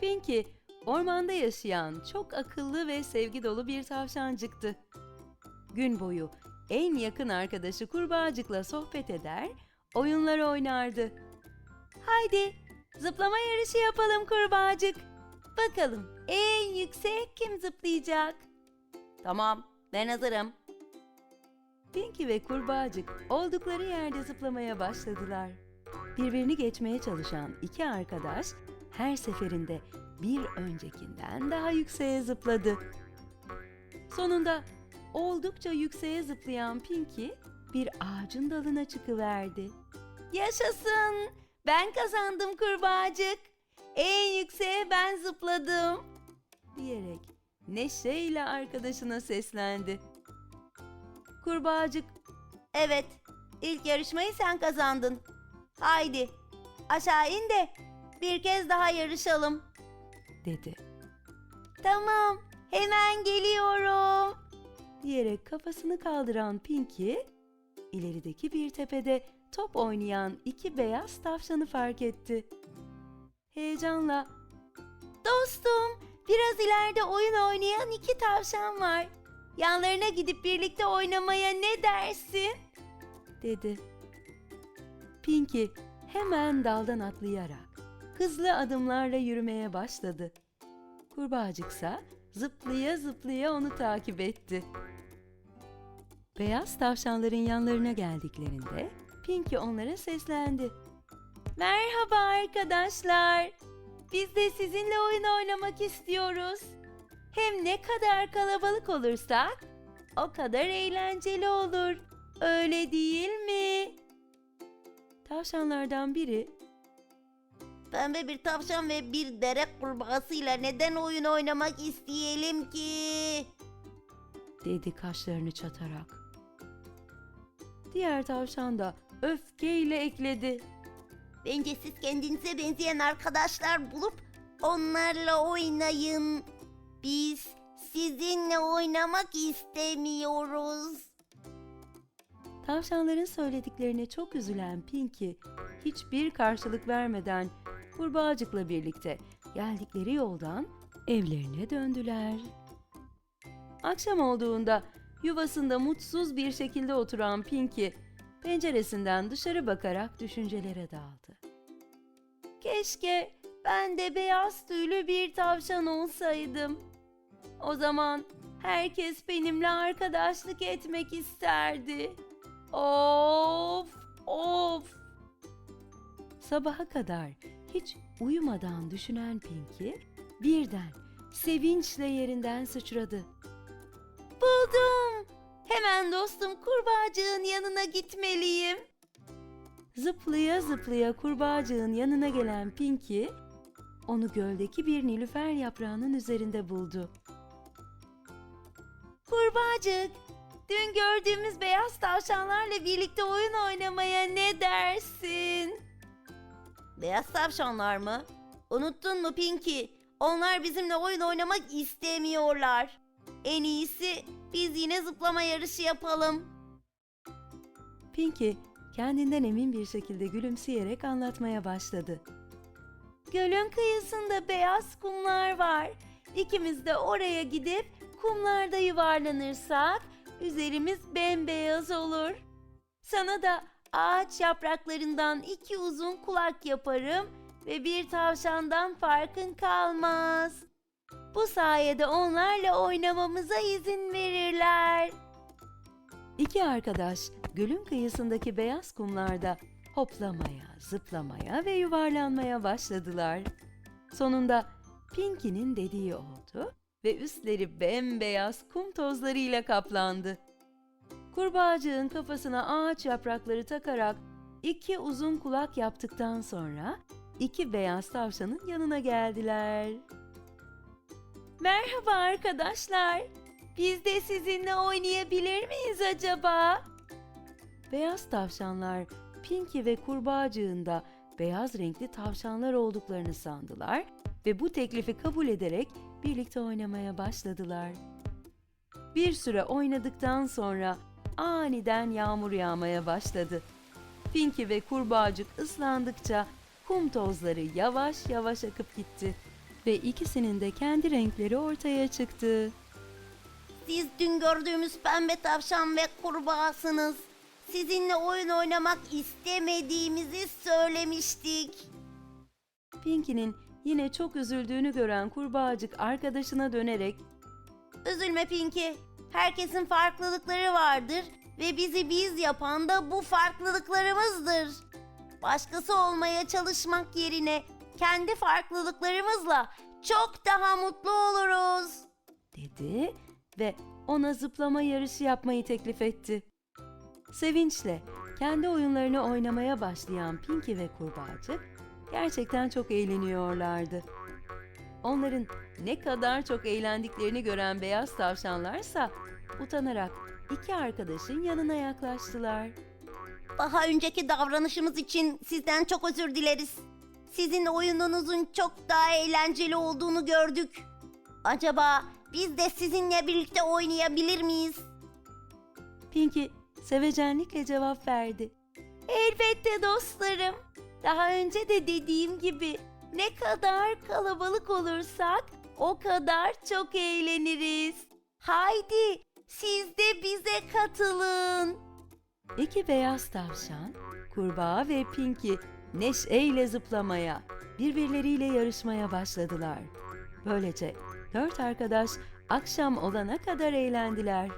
Pinky, ormanda yaşayan çok akıllı ve sevgi dolu bir tavşancıktı. Gün boyu en yakın arkadaşı kurbağacıkla sohbet eder, oyunlar oynardı. Haydi zıplama yarışı yapalım kurbağacık. Bakalım en yüksek kim zıplayacak? Tamam, ben hazırım. Pinky ve kurbağacık oldukları yerde zıplamaya başladılar. Birbirini geçmeye çalışan iki arkadaş her seferinde bir öncekinden daha yükseğe zıpladı. Sonunda oldukça yükseğe zıplayan Pinky bir ağacın dalına çıkıverdi. Yaşasın! Ben kazandım kurbağacık. En yükseğe ben zıpladım. Diyerek neşeyle arkadaşına seslendi. Kurbağacık, evet ilk yarışmayı sen kazandın. Haydi aşağı in de bir kez daha yarışalım. Dedi. Tamam hemen geliyorum. Diyerek kafasını kaldıran Pinky, ilerideki bir tepede top oynayan iki beyaz tavşanı fark etti. Heyecanla, Dostum, biraz ileride oyun oynayan iki tavşan var. Yanlarına gidip birlikte oynamaya ne dersin? Dedi. Pinky hemen daldan atlayarak hızlı adımlarla yürümeye başladı. Kurbağacıksa zıplaya zıplaya onu takip etti. Beyaz tavşanların yanlarına geldiklerinde Pinky onlara seslendi. Merhaba arkadaşlar. Biz de sizinle oyun oynamak istiyoruz. Hem ne kadar kalabalık olursak o kadar eğlenceli olur. Öyle değil mi? Tavşanlardan biri Pembe bir tavşan ve bir dere kurbağasıyla neden oyun oynamak isteyelim ki? dedi kaşlarını çatarak. Diğer tavşan da öfkeyle ekledi. Bence siz kendinize benzeyen arkadaşlar bulup onlarla oynayın. Biz sizinle oynamak istemiyoruz. Tavşanların söylediklerine çok üzülen Pinky hiçbir karşılık vermeden kurbağacıkla birlikte geldikleri yoldan evlerine döndüler. Akşam olduğunda yuvasında mutsuz bir şekilde oturan Pinky penceresinden dışarı bakarak düşüncelere daldı. Keşke ben de beyaz tüylü bir tavşan olsaydım. O zaman herkes benimle arkadaşlık etmek isterdi. Of, of. Sabaha kadar hiç uyumadan düşünen Pinky birden sevinçle yerinden sıçradı. Buldum. Hemen dostum kurbağacığın yanına gitmeliyim. Zıplaya zıplaya kurbağacığın yanına gelen Pinky onu göldeki bir nilüfer yaprağının üzerinde buldu. Kurbağacık, dün gördüğümüz beyaz tavşanlarla birlikte oyun oynamaya ne dersin? Beyaz tavşanlar mı? Unuttun mu Pinky? Onlar bizimle oyun oynamak istemiyorlar. En iyisi biz yine zıplama yarışı yapalım. Pinky kendinden emin bir şekilde gülümseyerek anlatmaya başladı. Gölün kıyısında beyaz kumlar var. İkimiz de oraya gidip kumlarda yuvarlanırsak üzerimiz bembeyaz olur. Sana da ağaç yapraklarından iki uzun kulak yaparım ve bir tavşandan farkın kalmaz. Bu sayede onlarla oynamamıza izin verirler. İki arkadaş gölün kıyısındaki beyaz kumlarda hoplamaya, zıplamaya ve yuvarlanmaya başladılar. Sonunda Pinky'nin dediği oldu ve üstleri bembeyaz kum tozlarıyla kaplandı. Kurbağacığın kafasına ağaç yaprakları takarak iki uzun kulak yaptıktan sonra iki beyaz tavşanın yanına geldiler. Merhaba arkadaşlar. Biz de sizinle oynayabilir miyiz acaba? Beyaz tavşanlar Pinky ve kurbağacığın da beyaz renkli tavşanlar olduklarını sandılar ve bu teklifi kabul ederek birlikte oynamaya başladılar. Bir süre oynadıktan sonra aniden yağmur yağmaya başladı. Pinky ve kurbağacık ıslandıkça kum tozları yavaş yavaş akıp gitti. ve ikisinin de kendi renkleri ortaya çıktı. Siz dün gördüğümüz pembe tavşan ve kurbağasınız. Sizinle oyun oynamak istemediğimizi söylemiştik. Pinky'nin yine çok üzüldüğünü gören kurbağacık arkadaşına dönerek Üzülme Pinky. Herkesin farklılıkları vardır ve bizi biz yapan da bu farklılıklarımızdır. Başkası olmaya çalışmak yerine kendi farklılıklarımızla çok daha mutlu oluruz. dedi ve ona zıplama yarışı yapmayı teklif etti. Sevinçle kendi oyunlarını oynamaya başlayan Pinky ve kurbağacık gerçekten çok eğleniyorlardı. Onların ne kadar çok eğlendiklerini gören beyaz tavşanlarsa utanarak iki arkadaşın yanına yaklaştılar. Daha önceki davranışımız için sizden çok özür dileriz. Sizin oyununuzun çok daha eğlenceli olduğunu gördük. Acaba biz de sizinle birlikte oynayabilir miyiz? Pinky sevecenlikle cevap verdi. Elbette dostlarım. Daha önce de dediğim gibi ne kadar kalabalık olursak o kadar çok eğleniriz. Haydi siz de bize katılın. İki beyaz tavşan, kurbağa ve Pinky neşeyle zıplamaya, birbirleriyle yarışmaya başladılar. Böylece dört arkadaş akşam olana kadar eğlendiler.